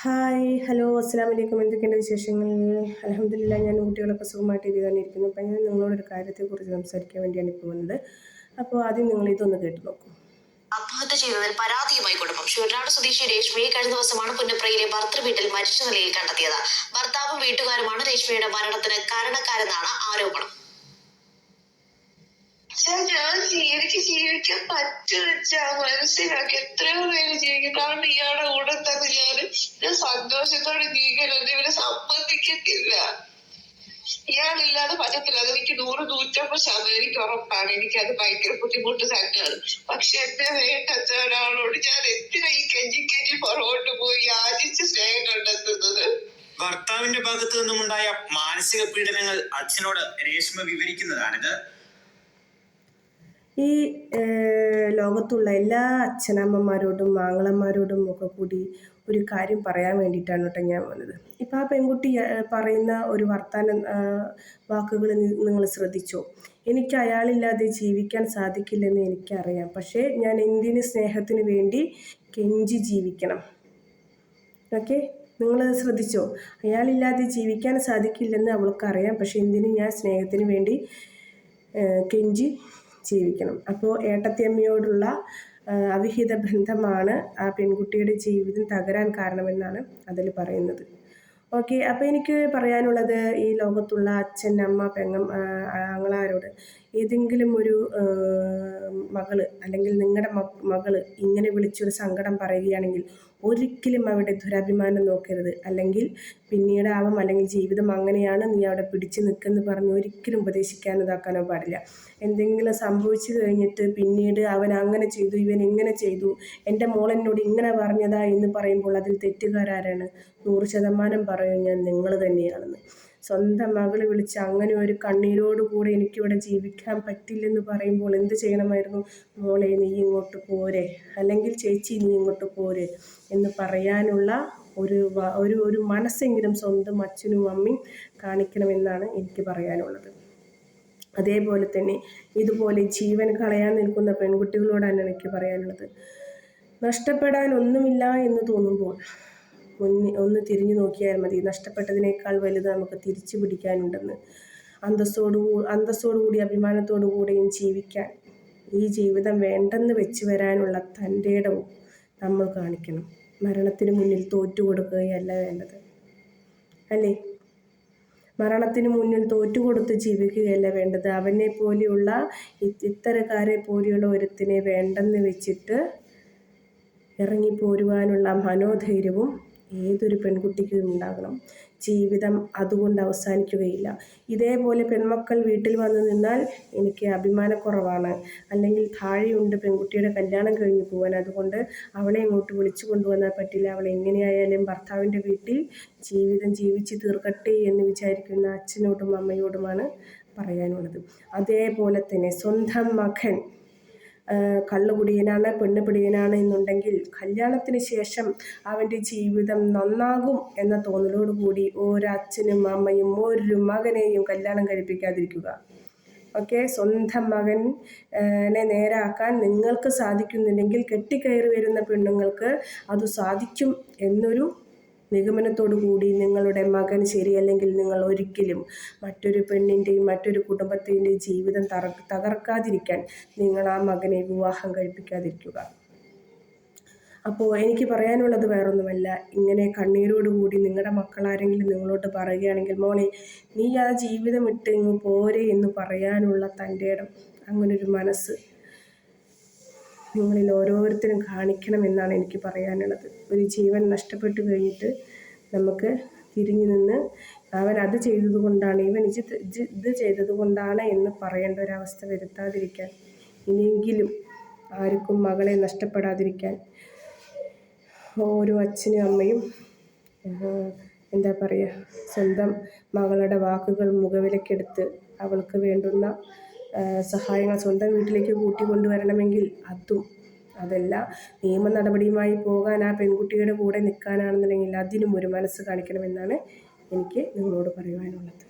Hi hello അസ്സാം വലൈക്കും എന്തൊക്കെയുണ്ട് വിശേഷങ്ങൾ? അലഹമില്ല ഞാൻ കുട്ടികളൊക്കെ സുഖമായിട്ട് ഇത് തന്നെ ഇരിക്കുന്നു അപ്പം ഞാൻ നിങ്ങളോടൊരു കാര്യത്തെക്കുറിച്ച് സംസാരിക്കാൻ വേണ്ടിയാണ് ഇപ്പോൾ വന്നത്. അപ്പോൾ ആദ്യം നിങ്ങൾ ഇതൊന്ന് കേട്ട് നോക്കൂ. ആത്മഹത്യ ചെയ്തതിൽ പരാതിയുമായി കുടുംബം. ഷൂർനാട് സ്വദേശി രേഷ്മയെ കഴിഞ്ഞ ദിവസമാണ് പുന്നപ്രയിലെ ഭർത്തൃ വീട്ടിൽ മരിച്ച നിലയിൽ കണ്ടെത്തിയത്. ഭർത്താവും വീട്ടുകാരുമാണ് രേഷ്മയുടെ മരണത്തിന് കാരണക്കാരെന്നാണ് ആരോപണം. പക്ഷെ ഞാൻ എനിക്ക് ജീവിക്കാൻ പറ്റുവെച്ചാ മനസ്സിലാക്കി എത്രയോ പേര് ജീവിക്കും. കാരണം ഇയാളുടെ കൂടെ തന്നെ ഞാൻ ഞാൻ സന്തോഷത്തോടെ ജീവിക്കരുത് ഇവരെ സമ്മതിക്കത്തില്ല. ഇയാളില്ലാതെ പറ്റത്തില്ല. അത് എനിക്ക് നൂറ് നൂറ്റമ്പത് ശതമാനം എനിക്ക് ഉറപ്പാണ്. എനിക്കത് ഭയങ്കര ബുദ്ധിമുട്ട് തന്നെയാണ്. പക്ഷെ എന്നെ വേണ്ടത്ത ഒരാളോട് ഞാൻ എത്ര ഈ കെഞ്ചി കെഞ്ചി പുറകോട്ട് പോയി യാചിച്ച് സ്നേഹം കണ്ടെത്തുന്നത്? ഭർത്താവിന്റെ ഭാഗത്തു നിന്നുമുണ്ടായ മാനസിക പീഡനങ്ങൾ അച്ഛനോട് രേഷ്മ വിവരിക്കുന്നതാണിത്. ഈ ലോകത്തുള്ള എല്ലാ അച്ഛനമ്മമാരോടും ആങ്ങളമാരോടും ഒക്കെ കൂടി ഒരു കാര്യം പറയാൻ വേണ്ടിയിട്ടാണ് കേട്ടോ ഞാൻ വന്നത്. ഇപ്പം ആ പെൺകുട്ടി പറയുന്ന ഒരു വർത്താനം വാക്കുകൾ നിങ്ങൾ ശ്രദ്ധിച്ചോ? എനിക്ക് അയാളില്ലാതെ ജീവിക്കാൻ സാധിക്കില്ലെന്ന് എനിക്കറിയാം. പക്ഷേ ഞാൻ എന്തിന് സ്നേഹത്തിന് വേണ്ടി കെഞ്ചി ജീവിക്കണം? ഓക്കെ? നിങ്ങൾ ശ്രദ്ധിച്ചോ? അയാളില്ലാതെ ജീവിക്കാൻ സാധിക്കില്ലെന്ന് അവൾക്കറിയാം. പക്ഷേ എന്തിന് ഞാൻ സ്നേഹത്തിന് വേണ്ടി കെഞ്ചി ജീവിക്കണം. അപ്പോൾ ഏട്ടത്തിയമ്മയോടുള്ള അവിഹിത ബന്ധമാണ് ആ പെൺകുട്ടിയുടെ ജീവിതം തകരാൻ കാരണമെന്നാണ് അതിൽ പറയുന്നത്. ഓക്കെ അപ്പോൾ എനിക്ക് പറയാനുള്ളത് ഈ ലോകത്തുള്ള അച്ഛൻ അമ്മ പെങ്ങം ആങ്ങളാരോട് ഏതെങ്കിലും ഒരു മകൾ അല്ലെങ്കിൽ നിങ്ങളുടെ മകൾ ഇങ്ങനെ വിളിച്ചൊരു സങ്കടം പറയുകയാണെങ്കിൽ ഒരിക്കലും അവിടെ ദുരഭിമാനം നോക്കരുത്. അല്ലെങ്കിൽ പിന്നീട് ആവാം അല്ലെങ്കിൽ ജീവിതം അങ്ങനെയാണ് നീ അവിടെ പിടിച്ചു നിൽക്കുന്നു പറഞ്ഞ് ഒരിക്കലും ഉപദേശിക്കാനോ ഇതാക്കാനോ പാടില്ല. എന്തെങ്കിലും സംഭവിച്ചു കഴിഞ്ഞിട്ട് പിന്നീട് അവൻ അങ്ങനെ ചെയ്തു ഇവൻ ഇങ്ങനെ ചെയ്തു എന്റെ മോൾ എന്നോട് ഇങ്ങനെ പറഞ്ഞതാ എന്ന് പറയുമ്പോൾ അതിൽ തെറ്റുകാരാരാണ്? നൂറ് ശതമാനം പറയും ഞാൻ നിങ്ങൾ തന്നെയാണെന്ന്. സ്വന്തം മകൾ വിളിച്ച് അങ്ങനെ ഒരു കണ്ണീരോട് കൂടെ എനിക്കിവിടെ ജീവിക്കാൻ പറ്റില്ലെന്ന് പറയുമ്പോൾ എന്ത് ചെയ്യണമായിരുന്നു? മോളെ നീ ഇങ്ങോട്ട് പോരെ. അല്ലെങ്കിൽ ചേച്ചി നീ ഇങ്ങോട്ട് പോരെ എന്ന് പറയാനുള്ള ഒരു ഒരു ഒരു മനസ്സെങ്കിലും സ്വന്തം അച്ഛനും അമ്മയും കാണിക്കണമെന്നാണ് എനിക്ക് പറയാനുള്ളത്. അതേപോലെ തന്നെ ഇതുപോലെ ജീവൻ കളയാൻ നിൽക്കുന്ന പെൺകുട്ടികളോടാണ് എനിക്ക് പറയാനുള്ളത്. നഷ്ടപ്പെടാൻ ഒന്നുമില്ല എന്ന് തോന്നുമ്പോൾ മുന്നിൽ ഒന്ന് തിരിഞ്ഞു നോക്കിയാൽ മതി. നഷ്ടപ്പെട്ടതിനേക്കാൾ വലുത് നമുക്ക് തിരിച്ചു പിടിക്കാനുണ്ടെന്ന്. അന്തസ്സോടു അന്തസ്സോടുകൂടി അഭിമാനത്തോടു കൂടിയും ജീവിക്കാൻ ഈ ജീവിതം വേണ്ടെന്ന് വെച്ച് വരാനുള്ള തന്റെ ഇടവും നമ്മൾ കാണിക്കണം. മരണത്തിന് മുന്നിൽ തോറ്റു കൊടുക്കുകയല്ല വേണ്ടത്. അല്ലേ? മരണത്തിന് മുന്നിൽ തോറ്റുകൊടുത്ത് ജീവിക്കുകയല്ല വേണ്ടത്. അവനെ പോലെയുള്ള ഇത്തരക്കാരെ പോലെയുള്ള ഒരുത്തിനെ വേണ്ടെന്ന് വെച്ചിട്ട് ഇറങ്ങിപ്പോരുവാനുള്ള മനോധൈര്യവും ഏതൊരു പെൺകുട്ടിക്കും ഉണ്ടാകണം. ജീവിതം അതുകൊണ്ട് അവസാനിക്കുകയില്ല. ഇതേപോലെ പെൺമക്കൾ വീട്ടിൽ വന്നു നിന്നാൽ എനിക്ക് അഭിമാനക്കുറവാണ്. അല്ലെങ്കിൽ താഴെയുണ്ട് പെൺകുട്ടിയുടെ കല്യാണം കഴിഞ്ഞു പോകാൻ അതുകൊണ്ട് അവളെ ഇങ്ങോട്ട് വിളിച്ചു കൊണ്ടുവന്നാൽ പറ്റില്ല. അവൾ എങ്ങനെയായാലും ഭർത്താവിന്റെ വീട്ടിൽ ജീവിതം ജീവിച്ച് തീർക്കട്ടെ എന്ന് വിചാരിക്കുന്ന അച്ഛനോടും അമ്മയോടുമാണ് പറയാനുള്ളത്. അതേപോലെ തന്നെ സ്വന്തം മകൻ കള്ളുകുടിയനാണ് പെണ്ണുപിടിയനാണ് എന്നുണ്ടെങ്കിൽ കല്യാണത്തിന് ശേഷം അവന്റെ ജീവിതം നന്നാകും എന്ന തോന്നലോട് കൂടി ഒരച്ഛനും അമ്മയും ഒരു മകനെയും കല്യാണം കഴിപ്പിക്കാതിരിക്കുക. ഓക്കെ? സ്വന്തം മകനെ നേരാക്കാൻ നിങ്ങൾക്ക് സാധിക്കുന്നുണ്ടെങ്കിൽ കെട്ടിക്കയറി വരുന്ന പെണ്ണുങ്ങൾക്ക് അത് സാധിക്കും എന്നൊരു നിഗമനത്തോടു കൂടി നിങ്ങളുടെ മകൻ ശരിയല്ലെങ്കിൽ നിങ്ങൾ ഒരിക്കലും മറ്റൊരു പെണ്ണിന്റെയും മറ്റൊരു കുടുംബത്തിന്റെയും ജീവിതം തകർക്കാതിരിക്കാൻ നിങ്ങൾ ആ മകനെ വിവാഹം കഴിപ്പിക്കാതിരിക്കുക. അപ്പോൾ എനിക്ക് പറയാനുള്ളത് വേറൊന്നുമല്ല. ഇങ്ങനെ കണ്ണീരോടുകൂടി നിങ്ങളുടെ മക്കളാരെങ്കിലും നിങ്ങളോട് പറയുകയാണെങ്കിൽ മോളെ നീ ആ ജീവിതം ഇട്ട് ഇങ്ങ് പോരെ എന്ന് പറയാനുള്ള തന്റെ ഇടം അങ്ങനൊരു മനസ്സ് നിങ്ങളിൽ ഓരോരുത്തരും കാണിക്കണമെന്നാണ് എനിക്ക് പറയാനുള്ളത്. ഒരു ജീവൻ നഷ്ടപ്പെട്ടു കഴിഞ്ഞിട്ട് നമുക്ക് തിരിഞ്ഞു നിന്ന് അവൻ അത് ചെയ്തത് കൊണ്ടാണ് ഇവൻ ഇത് ഇത് ചെയ്തത് കൊണ്ടാണ് എന്ന് പറയേണ്ട ഒരവസ്ഥ വരുത്താതിരിക്കാൻ ഇനിയെങ്കിലും ആർക്കും മകളെ നഷ്ടപ്പെടാതിരിക്കാൻ ഓരോ അച്ഛനും അമ്മയും എന്താ പറയുക സ്വന്തം മകളുടെ വാക്കുകൾ മുഖവിലക്കെടുത്ത് അവൾക്ക് വേണ്ടുന്ന സഹായങ്ങൾ സ്വന്തം വീട്ടിലേക്ക് കൂട്ടിക്കൊണ്ടുവരണമെങ്കിൽ അതും അതല്ല. നിയമ നടപടിയുമായി പോകാൻ ആ പെൺകുട്ടിയുടെ കൂടെ നിൽക്കാനാണെന്നുണ്ടെങ്കിൽ അതിനും ഒരു മനസ്സ് കാണിക്കണമെന്നാണ് എനിക്ക് നിങ്ങളോട് പറയുവാനുള്ളത്.